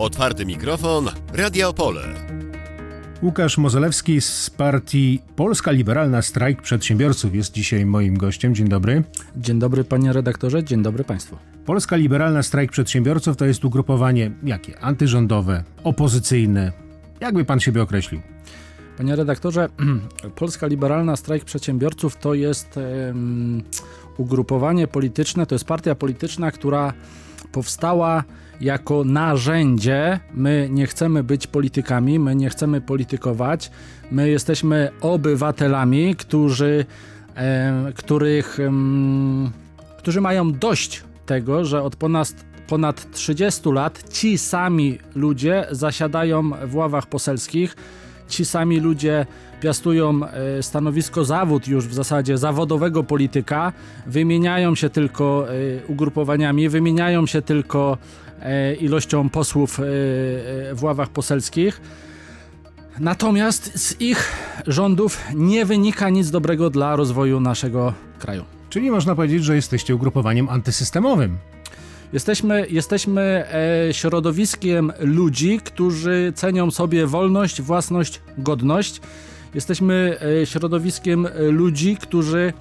Otwarty mikrofon, Radia Opole. Łukasz Mozelewski z partii Polska Liberalna Strajk Przedsiębiorców jest dzisiaj moim gościem. Dzień dobry. Dzień dobry panie redaktorze, dzień dobry państwu. Polska Liberalna Strajk Przedsiębiorców to jest ugrupowanie jakie? Antyrządowe, opozycyjne. Jakby pan siebie określił? Panie redaktorze, Polska Liberalna Strajk Przedsiębiorców to jest ugrupowanie polityczne, to jest partia polityczna, która powstała jako narzędzie. My nie chcemy być politykami, my nie chcemy politykować. My jesteśmy obywatelami, którzy, e, których, którzy mają dość tego, że od ponad, ponad 30 lat ci sami ludzie zasiadają w ławach poselskich. Ci sami ludzie piastują e, stanowisko zawód już w zasadzie zawodowego polityka, wymieniają się tylko e, ugrupowaniami, wymieniają się tylko e, ilością posłów w ławach poselskich. Natomiast z ich rządów nie wynika nic dobrego dla rozwoju naszego kraju. Czyli można powiedzieć, że jesteście ugrupowaniem antysystemowym. Jesteśmy, jesteśmy e, środowiskiem ludzi, którzy cenią sobie wolność, własność, godność. Jesteśmy e, środowiskiem e, ludzi, którzy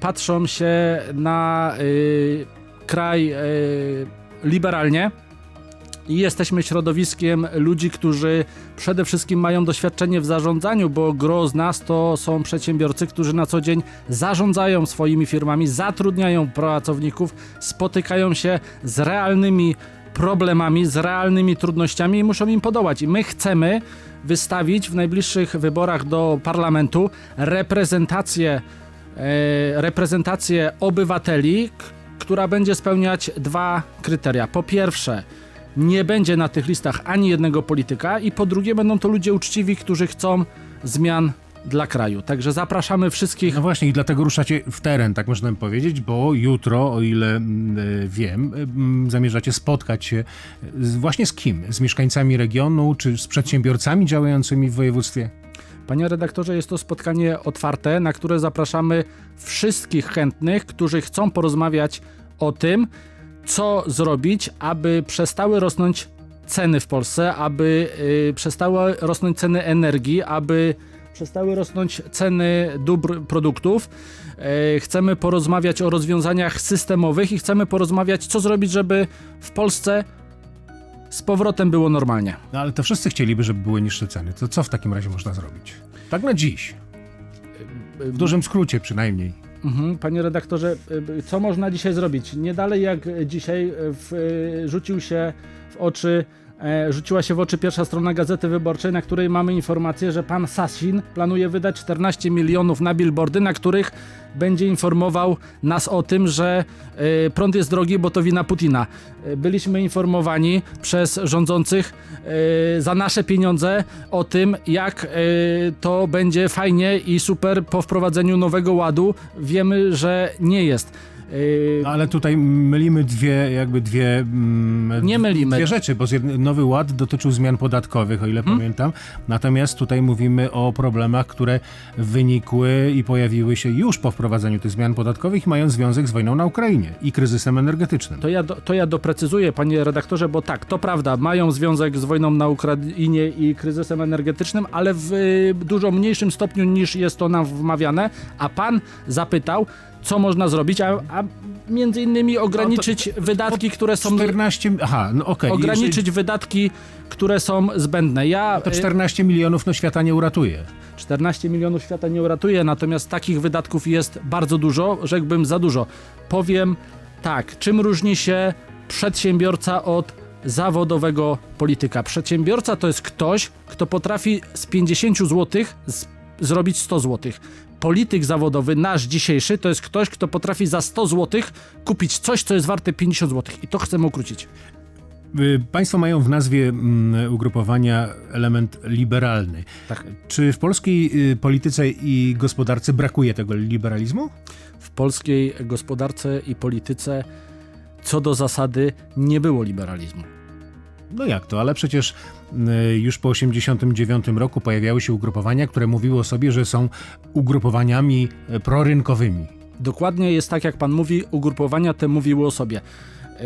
patrzą się na kraj liberalnie. I jesteśmy środowiskiem ludzi, którzy przede wszystkim mają doświadczenie w zarządzaniu, bo gro z nas to są przedsiębiorcy, którzy na co dzień zarządzają swoimi firmami, zatrudniają pracowników, spotykają się z realnymi problemami, z realnymi trudnościami i muszą im podołać. I my chcemy wystawić w najbliższych wyborach do parlamentu reprezentację, e, reprezentację obywateli, która będzie spełniać dwa kryteria. Po pierwsze, nie będzie na tych listach ani jednego polityka i po drugie będą to ludzie uczciwi, którzy chcą zmian dla kraju. Także zapraszamy wszystkich. No właśnie i dlatego ruszacie w teren, tak można powiedzieć, bo jutro, o ile mm, e, wiem, mm, zamierzacie spotkać się z, właśnie z kim? Z mieszkańcami regionu, czy z przedsiębiorcami działającymi w województwie? Panie redaktorze, jest to spotkanie otwarte, na które zapraszamy wszystkich chętnych, którzy chcą porozmawiać o tym, co zrobić, aby przestały rosnąć ceny w Polsce, aby y, przestały rosnąć ceny energii, aby przestały rosnąć ceny dóbr produktów. E, Chcemy porozmawiać o rozwiązaniach systemowych i chcemy porozmawiać, co zrobić, żeby w Polsce z powrotem było normalnie. No ale to wszyscy chcieliby, żeby były niższe ceny. To co w takim razie można zrobić? Tak na dziś. W dużym skrócie przynajmniej. Mhm, Panie redaktorze, y, co można dzisiaj zrobić? Nie dalej jak dzisiaj y, w, y, rzucił się w oczy, rzuciła się w oczy pierwsza strona Gazety Wyborczej, na której mamy informację, że pan Sasin planuje wydać 14 milionów na billboardy, na których będzie informował nas o tym, że e, prąd jest drogi, bo to wina Putina. E, Byliśmy informowani przez rządzących e, za nasze pieniądze o tym, jak e, to będzie fajnie i super po wprowadzeniu nowego ładu. Wiemy, że nie jest. E, No, ale tutaj mylimy dwie, jakby dwie. mm, Nie mylimy. Dwie rzeczy, bo nowy ład dotyczył zmian podatkowych, o ile Hmm? pamiętam. Natomiast tutaj mówimy o problemach, które wynikły i pojawiły się już po wprowadzeniu tych zmian podatkowych mają związek z wojną na Ukrainie i kryzysem energetycznym. To ja, do, to ja doprecyzuję, panie redaktorze, bo tak, to prawda, mają związek z wojną na Ukrainie i kryzysem energetycznym, ale w y, dużo mniejszym stopniu niż jest to nam wmawiane. A pan zapytał, co można zrobić, a, a między innymi ograniczyć wydatki, które są. 14. Aha, no okej. Ograniczyć wydatki, które są zbędne. Ja To y, 14 milionów no świata nie uratuje. 14 milionów świata nie uratuje, natomiast takich wydatków jest bardzo dużo, rzekłbym za dużo. Powiem tak, czym różni się przedsiębiorca od zawodowego polityka? Przedsiębiorca to jest ktoś, kto potrafi z 50 zł zrobić 100 zł. Polityk zawodowy, nasz dzisiejszy, to jest ktoś, kto potrafi za 100 zł kupić coś, co jest warte 50 zł. I to chcemy ukrócić. Y, Państwo mają w nazwie mm, ugrupowania element liberalny. Tak. Czy w polskiej y, polityce i gospodarce brakuje tego liberalizmu? w polskiej gospodarce i polityce co do zasady nie było liberalizmu. No jak to, ale przecież już po 1989 roku pojawiały się ugrupowania, które mówiły o sobie, że są ugrupowaniami y, prorynkowymi. Dokładnie jest tak, jak pan mówi, ugrupowania te mówiły o sobie. Yy,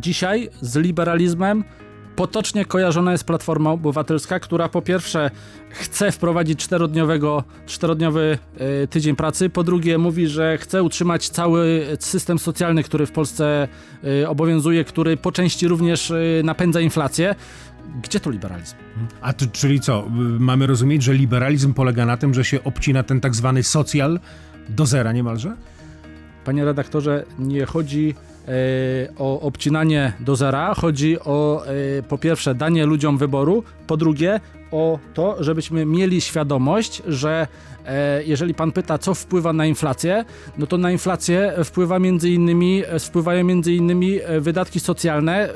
dzisiaj z liberalizmem Potocznie kojarzona jest Platforma Obywatelska, która po pierwsze chce wprowadzić czterodniowego, czterodniowy e, tydzień pracy, po drugie mówi, że chce utrzymać cały system socjalny, który w Polsce e, obowiązuje, który po części również e, napędza inflację. Gdzie tu liberalizm? A ty, czyli co? y, Mamy rozumieć, że liberalizm polega na tym, że się obcina ten tak zwany socjal do zera niemalże? Panie redaktorze, nie chodzi e, o obcinanie do zera, chodzi o e, po pierwsze danie ludziom wyboru, po drugie o to, żebyśmy mieli świadomość, że e, jeżeli pan pyta, co wpływa na inflację, no to na inflację wpływa między innymi, wpływają między innymi wydatki socjalne, e,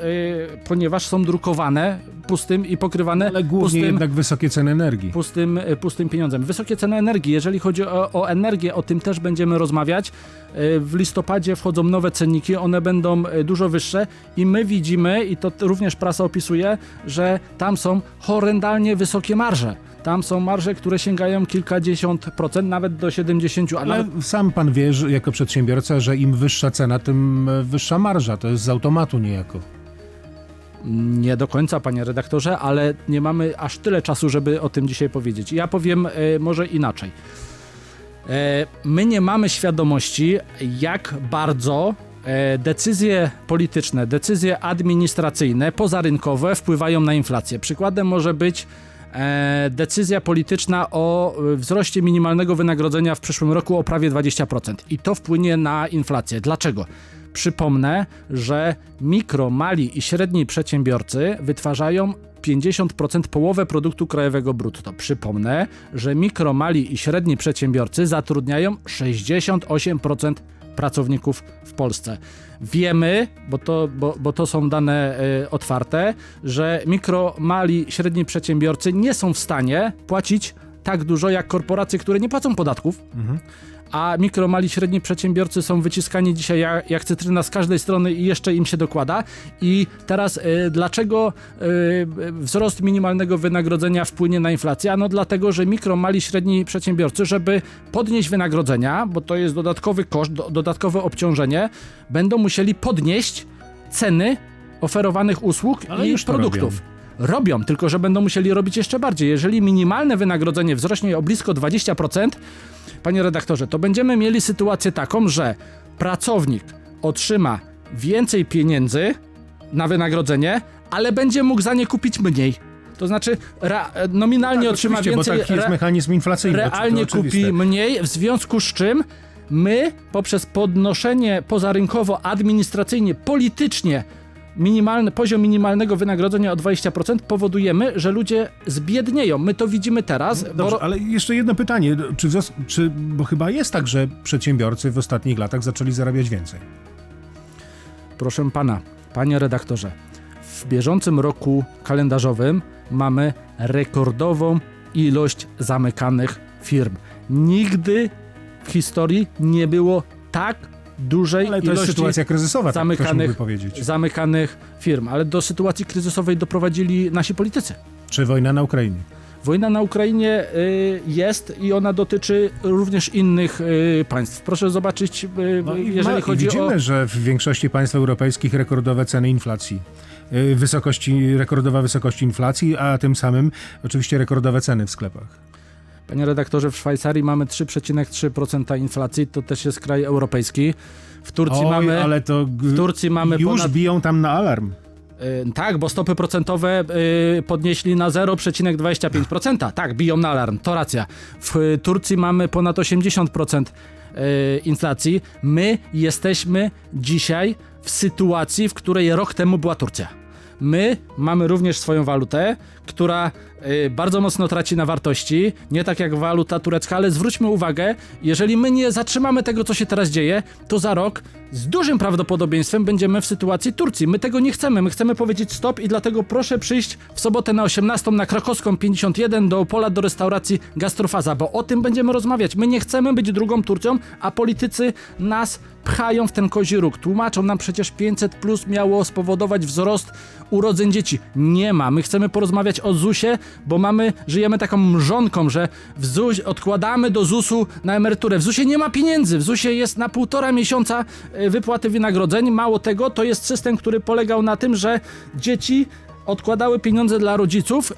ponieważ są drukowane pustym i pokrywane Ale głównie pustym, jednak wysokie ceny energii. pustym, e, pustym pieniądzem. Wysokie ceny energii. Jeżeli chodzi o, o energię, o tym też będziemy rozmawiać. E, W listopadzie wchodzą nowe cenniki, one będą e, dużo wyższe i my widzimy, i to również prasa opisuje, że tam są horrendalnie wysokie marże. Tam są marże, które sięgają kilkadziesiąt procent, nawet do 70, a Ale nawet sam pan wie, że jako przedsiębiorca, że im wyższa cena, tym wyższa marża. To jest z automatu niejako. Nie do końca, panie redaktorze, ale nie mamy aż tyle czasu, żeby o tym dzisiaj powiedzieć. Ja powiem e, może inaczej. E, my nie mamy świadomości, jak bardzo e, decyzje polityczne, decyzje administracyjne, pozarynkowe wpływają na inflację. Przykładem może być decyzja polityczna o wzroście minimalnego wynagrodzenia w przyszłym roku o prawie 20%. I to wpłynie na inflację. Dlaczego? Przypomnę, że mikro, mali i średni przedsiębiorcy wytwarzają 50% połowę produktu krajowego brutto. Przypomnę, że mikro, mali i średni przedsiębiorcy zatrudniają 68% pracowników w Polsce. Wiemy, bo to, bo, bo to są dane e, otwarte, że mikro, mali, średni przedsiębiorcy nie są w stanie płacić tak dużo jak korporacje, które nie płacą podatków, a mikro, mali, średni przedsiębiorcy są wyciskani dzisiaj jak, jak cytryna z każdej strony i jeszcze im się dokłada. I teraz y, dlaczego y, wzrost minimalnego wynagrodzenia wpłynie na inflację? No dlatego, że mikro, mali, średni przedsiębiorcy, żeby podnieść wynagrodzenia, bo to jest dodatkowy koszt, do, dodatkowe obciążenie, będą musieli podnieść ceny oferowanych usług Ale i produktów. Robią, tylko że będą musieli robić jeszcze bardziej. Jeżeli minimalne wynagrodzenie wzrośnie o blisko 20%, panie redaktorze, to będziemy mieli sytuację taką, że pracownik otrzyma więcej pieniędzy na wynagrodzenie, ale będzie mógł za nie kupić mniej. To znaczy ra, nominalnie Tak, otrzyma więcej, bo taki jest mechanizm inflacyjny. realnie kupi mniej, w związku z czym my poprzez podnoszenie pozarynkowo, administracyjnie, politycznie minimalny, poziom minimalnego wynagrodzenia o 20% powodujemy, że ludzie zbiednieją. My to widzimy teraz. Dobrze, bo... ale jeszcze jedno pytanie. Czy, czy, bo chyba jest tak, że przedsiębiorcy w ostatnich latach zaczęli zarabiać więcej. Proszę pana, panie redaktorze, w bieżącym roku kalendarzowym mamy rekordową ilość zamykanych firm. Nigdy w historii nie było tak dużej Ale to jest sytuacja kryzysowa, tak zamykanych, mógłby powiedzieć. zamykanych firm, ale do sytuacji kryzysowej doprowadzili nasi politycy. Czy wojna na Ukrainie? Wojna na Ukrainie y, jest i ona dotyczy również innych y, państw. Proszę zobaczyć, y, No jeżeli ma, chodzi widzimy, o... że w większości państw europejskich rekordowe ceny inflacji. Wysokości, rekordowa wysokość inflacji, a tym samym oczywiście rekordowe ceny w sklepach. Panie redaktorze, w Szwajcarii mamy 3,3% inflacji, to też jest kraj europejski. W Turcji Oj, mamy... ale to w Turcji mamy już ponad... biją tam na alarm. Y, tak, bo stopy procentowe y, podnieśli na 0,25%. Tak, biją na alarm, to racja. W y, Turcji mamy ponad 80% y, inflacji. My jesteśmy dzisiaj w sytuacji, w której rok temu była Turcja. My mamy również swoją walutę, która bardzo mocno traci na wartości, nie tak jak waluta turecka, ale zwróćmy uwagę, jeżeli my nie zatrzymamy tego, co się teraz dzieje, to za rok z dużym prawdopodobieństwem będziemy w sytuacji Turcji. My tego nie chcemy, my chcemy powiedzieć stop i dlatego proszę przyjść w sobotę na 18 na Krakowską 51 do Opola do restauracji Gastrofaza, bo o tym będziemy rozmawiać. My nie chcemy być drugą Turcją, a politycy nas pchają w ten kozi róg. Tłumaczą nam przecież 500 plus miało spowodować wzrost urodzeń dzieci. Nie ma. My chcemy porozmawiać o ZUSie, bo mamy, żyjemy taką mrzonką, że w ZUS, odkładamy do ZUSu na emeryturę. W ZUSie nie ma pieniędzy. W ZUSie jest na półtora miesiąca e, wypłaty wynagrodzeń. Mało tego, to jest system, który polegał na tym, że dzieci odkładały pieniądze dla rodziców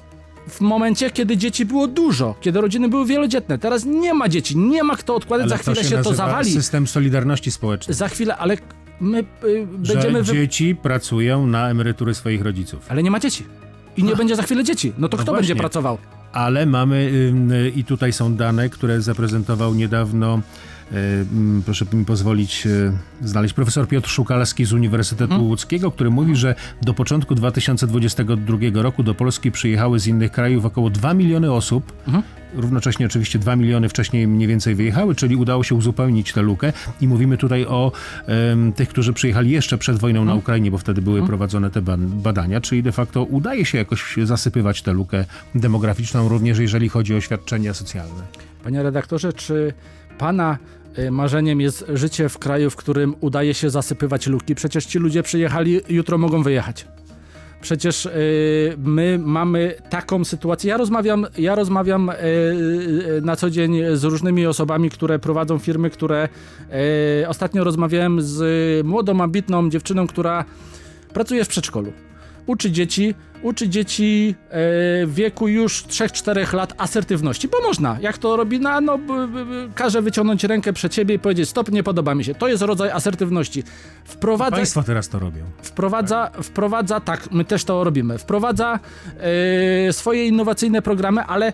w momencie, kiedy dzieci było dużo, kiedy rodziny były wielodzietne. Teraz nie ma dzieci, nie ma kto odkładać, za chwilę się, to nazywa zawali. system solidarności społecznej. Za chwilę, ale my y, Że będziemy... Wy... dzieci pracują na emerytury swoich rodziców. Ale nie ma dzieci. I nie będzie za chwilę dzieci. No to No kto właśnie. będzie pracował? Ale mamy y, i tutaj są dane, które zaprezentował niedawno, proszę mi pozwolić y, znaleźć, profesor Piotr Szukalski z Uniwersytetu Mhm. Łódzkiego, który mówi, że do początku 2022 roku do Polski przyjechały z innych krajów około 2 miliony osób. Mhm. Równocześnie oczywiście 2 miliony wcześniej mniej więcej wyjechały, czyli udało się uzupełnić tę lukę i mówimy tutaj o em, tych, którzy przyjechali jeszcze przed wojną Mhm. na Ukrainie, bo wtedy były prowadzone te ba- badania, czyli de facto udaje się jakoś zasypywać tę lukę demograficzną, również jeżeli chodzi o świadczenia socjalne. Panie redaktorze, czy pana marzeniem jest życie w kraju, w którym udaje się zasypywać luki? Przecież ci ludzie przyjechali, jutro mogą wyjechać. Przecież y, my mamy taką sytuację. Ja rozmawiam, ja rozmawiam y, y, na co dzień z różnymi osobami, które prowadzą firmy, które y, ostatnio rozmawiałem z młodą, ambitną dziewczyną, która pracuje w przedszkolu. Uczy dzieci, uczy dzieci e, w wieku już 3-4 lat asertywności, bo można. Jak to robi, no, no każe wyciągnąć rękę przed siebie i powiedzieć stop, nie podoba mi się. To jest rodzaj asertywności. Wprowadza, Państwo teraz to robią. wprowadza, wprowadza, tak, my też to robimy, wprowadza e, swoje innowacyjne programy, ale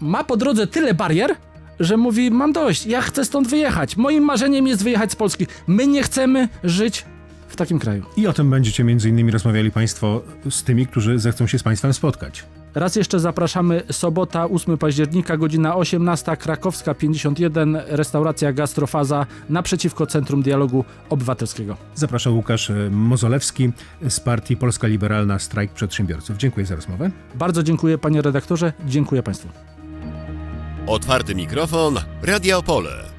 ma po drodze tyle barier, że mówi, mam dość, ja chcę stąd wyjechać. Moim marzeniem jest wyjechać z Polski. My nie chcemy żyć w takim kraju. I o tym będziecie między innymi rozmawiali Państwo z tymi, którzy zechcą się z Państwem spotkać. Raz jeszcze zapraszamy sobota 8 października, godzina 18, Krakowska 51, restauracja Gastrofaza naprzeciwko Centrum Dialogu Obywatelskiego. Zapraszam Łukasz e, Mozolewski z partii Polska Liberalna Strajk Przedsiębiorców. Dziękuję za rozmowę. Bardzo dziękuję panie redaktorze, dziękuję państwu. Otwarty mikrofon, Radio Opole.